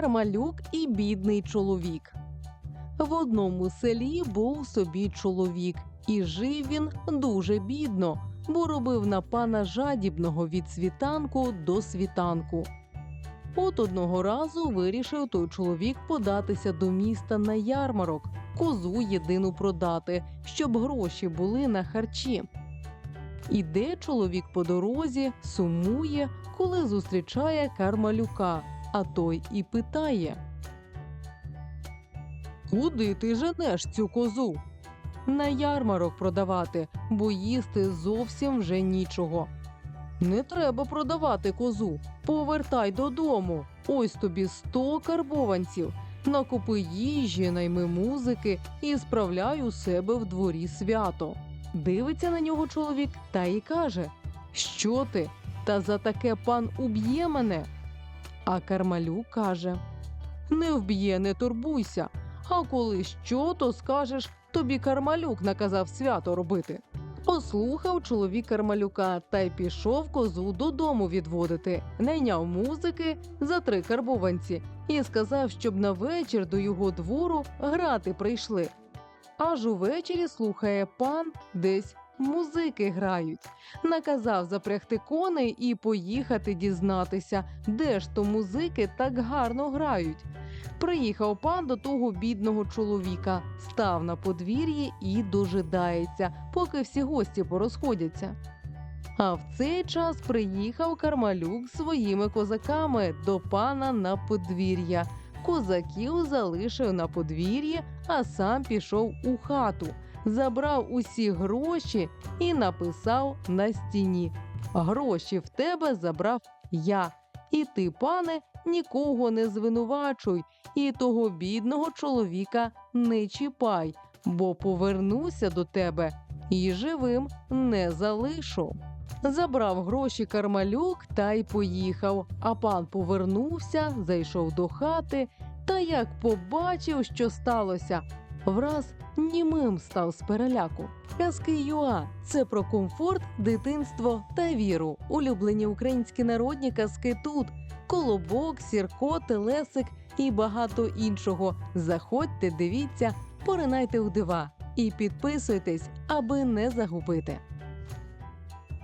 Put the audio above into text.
Кармалюк і бідний чоловік. В одному селі був собі чоловік, і жив він дуже бідно, бо робив на пана жадібного від світанку до світанку. От одного разу вирішив той чоловік податися до міста на ярмарок, козу єдину продати, щоб гроші були на харчі. Іде чоловік по дорозі, сумує, коли зустрічає Кармалюка, а той і питає: Куди ти женеш цю козу? На ярмарок продавати, бо їсти зовсім вже нічого. Не треба продавати козу. Повертай додому. Ось тобі сто карбованців. Накупи їжі, найми музики і справляй у себе в дворі свято. Дивиться на нього чоловік та й каже: Що ти? Та за таке пан уб'є мене. А Кармалюк каже: Не вб'є, не турбуйся. А коли що, то скажеш, тобі Кармалюк наказав свято робити. Послухав чоловік Кармалюка та й пішов козу додому відводити, найняв музики за три карбованці і сказав, щоб на вечір до його двору грати прийшли. Аж увечері слухає пан десь музики грають. Наказав запрягти коней і поїхати дізнатися, де ж то музики так гарно грають. Приїхав пан до того бідного чоловіка, став на подвір'ї і дожидається, поки всі гості порозходяться. А в цей час приїхав Кармалюк своїми козаками до пана на подвір'я. Козаків залишив на подвір'ї, а сам пішов у хату, забрав усі гроші і написав на стіні: Гроші в тебе забрав я. І ти, пане, нікого не звинувачуй, і того бідного чоловіка не чіпай, бо повернуся до тебе і живим не залишу. Забрав гроші кармалюк та й поїхав. А пан повернувся, зайшов до хати, та як побачив, що сталося, враз німим став з переляку. Казки Юа це про комфорт, дитинство та віру. Улюблені українські народні казки тут: колобок, сірко, телесик і багато іншого. Заходьте, дивіться, поринайте у дива і підписуйтесь, аби не загубити.